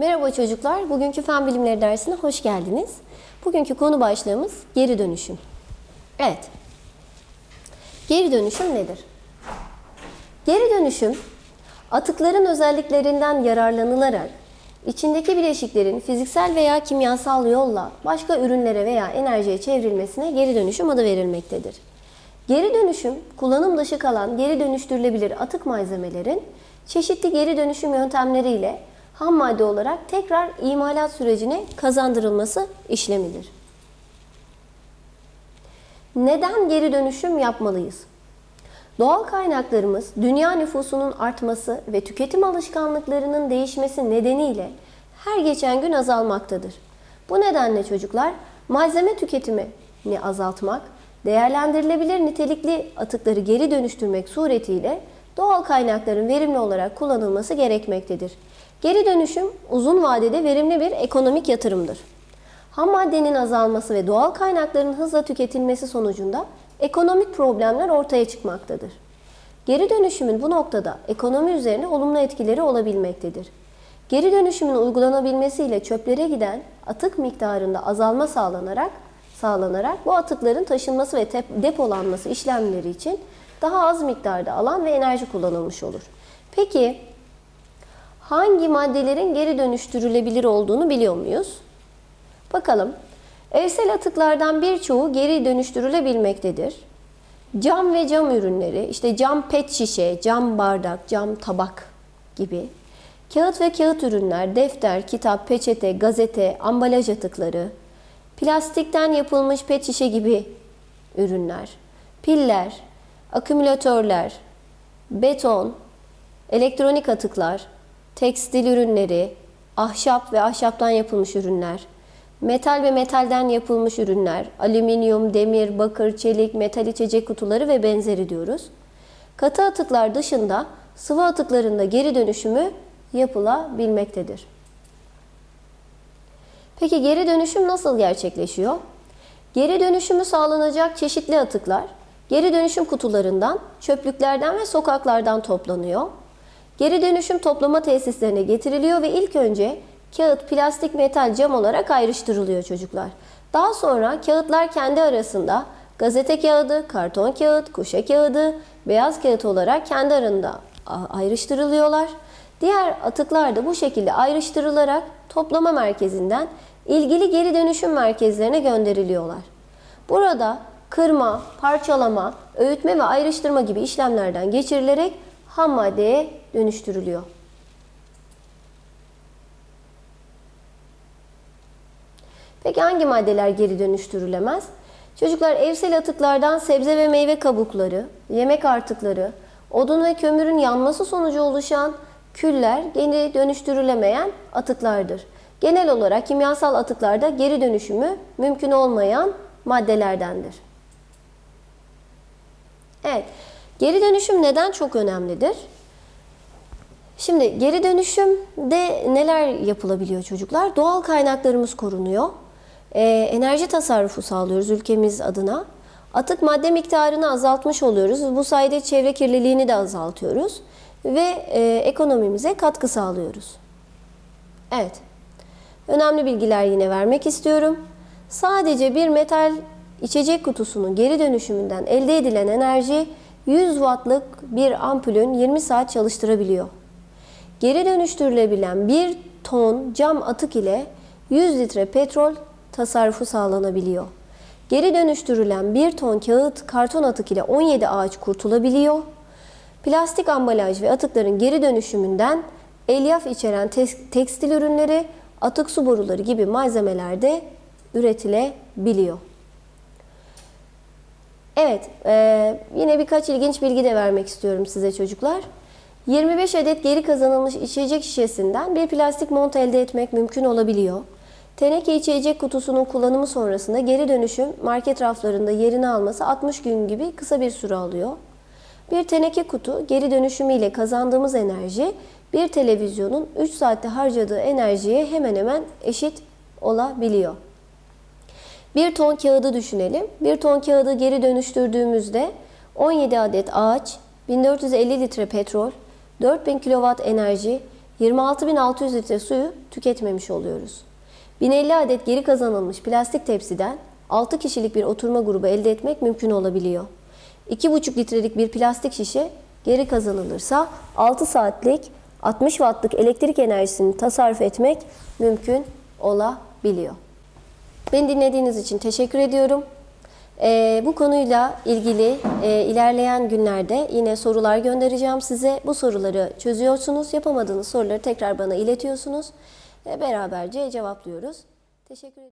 Merhaba çocuklar, bugünkü fen bilimleri dersine hoş geldiniz. Bugünkü konu başlığımız geri dönüşüm. Evet, geri dönüşüm nedir? Geri dönüşüm, atıkların özelliklerinden yararlanılarak içindeki bileşiklerin fiziksel veya kimyasal yolla başka ürünlere veya enerjiye çevrilmesine geri dönüşüm adı verilmektedir. Geri dönüşüm, kullanım dışı kalan geri dönüştürülebilir atık malzemelerin çeşitli geri dönüşüm yöntemleriyle ham madde olarak tekrar imalat sürecine kazandırılması işlemidir. Neden geri dönüşüm yapmalıyız? Doğal kaynaklarımız dünya nüfusunun artması ve tüketim alışkanlıklarının değişmesi nedeniyle her geçen gün azalmaktadır. Bu nedenle çocuklar malzeme tüketimini azaltmak, değerlendirilebilir nitelikli atıkları geri dönüştürmek suretiyle doğal kaynakların verimli olarak kullanılması gerekmektedir. Geri dönüşüm uzun vadede verimli bir ekonomik yatırımdır. Ham maddenin azalması ve doğal kaynakların hızla tüketilmesi sonucunda ekonomik problemler ortaya çıkmaktadır. Geri dönüşümün bu noktada ekonomi üzerine olumlu etkileri olabilmektedir. Geri dönüşümün uygulanabilmesiyle çöplere giden atık miktarında azalma sağlanarak sağlanarak bu atıkların taşınması ve depolanması işlemleri için daha az miktarda alan ve enerji kullanılmış olur. Peki hangi maddelerin geri dönüştürülebilir olduğunu biliyor muyuz? Bakalım. Evsel atıklardan birçoğu geri dönüştürülebilmektedir. Cam ve cam ürünleri, işte cam pet şişe, cam bardak, cam tabak gibi. Kağıt ve kağıt ürünler, defter, kitap, peçete, gazete, ambalaj atıkları, plastikten yapılmış pet şişe gibi ürünler, piller, akümülatörler, beton, elektronik atıklar, tekstil ürünleri, ahşap ve ahşaptan yapılmış ürünler, metal ve metalden yapılmış ürünler, alüminyum, demir, bakır, çelik, metal içecek kutuları ve benzeri diyoruz. Katı atıklar dışında sıvı atıklarında geri dönüşümü yapılabilmektedir. Peki geri dönüşüm nasıl gerçekleşiyor? Geri dönüşümü sağlanacak çeşitli atıklar geri dönüşüm kutularından, çöplüklerden ve sokaklardan toplanıyor. Geri dönüşüm toplama tesislerine getiriliyor ve ilk önce kağıt, plastik, metal, cam olarak ayrıştırılıyor çocuklar. Daha sonra kağıtlar kendi arasında gazete kağıdı, karton kağıt, kuşa kağıdı, beyaz kağıt olarak kendi arasında ayrıştırılıyorlar. Diğer atıklar da bu şekilde ayrıştırılarak toplama merkezinden ilgili geri dönüşüm merkezlerine gönderiliyorlar. Burada kırma, parçalama, öğütme ve ayrıştırma gibi işlemlerden geçirilerek ham maddeye dönüştürülüyor. Peki hangi maddeler geri dönüştürülemez? Çocuklar evsel atıklardan sebze ve meyve kabukları, yemek artıkları, odun ve kömürün yanması sonucu oluşan küller geri dönüştürülemeyen atıklardır. Genel olarak kimyasal atıklarda geri dönüşümü mümkün olmayan maddelerdendir. Evet, geri dönüşüm neden çok önemlidir? Şimdi geri dönüşümde neler yapılabiliyor çocuklar? Doğal kaynaklarımız korunuyor. Ee, enerji tasarrufu sağlıyoruz ülkemiz adına. Atık madde miktarını azaltmış oluyoruz. Bu sayede çevre kirliliğini de azaltıyoruz. Ve e, ekonomimize katkı sağlıyoruz. Evet. Önemli bilgiler yine vermek istiyorum. Sadece bir metal içecek kutusunun geri dönüşümünden elde edilen enerji 100 wattlık bir ampulün 20 saat çalıştırabiliyor. Geri dönüştürülebilen 1 ton cam atık ile 100 litre petrol tasarrufu sağlanabiliyor. Geri dönüştürülen 1 ton kağıt, karton atık ile 17 ağaç kurtulabiliyor. Plastik ambalaj ve atıkların geri dönüşümünden elyaf içeren tekstil ürünleri, atık su boruları gibi malzemeler de üretilebiliyor. Evet, e, yine birkaç ilginç bilgi de vermek istiyorum size çocuklar. 25 adet geri kazanılmış içecek şişesinden bir plastik mont elde etmek mümkün olabiliyor. Teneke içecek kutusunun kullanımı sonrasında geri dönüşüm market raflarında yerini alması 60 gün gibi kısa bir süre alıyor. Bir teneke kutu geri dönüşümüyle kazandığımız enerji bir televizyonun 3 saatte harcadığı enerjiye hemen hemen eşit olabiliyor. Bir ton kağıdı düşünelim. Bir ton kağıdı geri dönüştürdüğümüzde 17 adet ağaç, 1450 litre petrol, 4000 kW enerji, 26.600 litre suyu tüketmemiş oluyoruz. 1050 adet geri kazanılmış plastik tepsiden 6 kişilik bir oturma grubu elde etmek mümkün olabiliyor. 2,5 litrelik bir plastik şişe geri kazanılırsa 6 saatlik 60 wattlık elektrik enerjisini tasarruf etmek mümkün olabiliyor. Beni dinlediğiniz için teşekkür ediyorum. Ee, bu konuyla ilgili e, ilerleyen günlerde yine sorular göndereceğim size. Bu soruları çözüyorsunuz. Yapamadığınız soruları tekrar bana iletiyorsunuz. Ve beraberce cevaplıyoruz. Teşekkür ederim.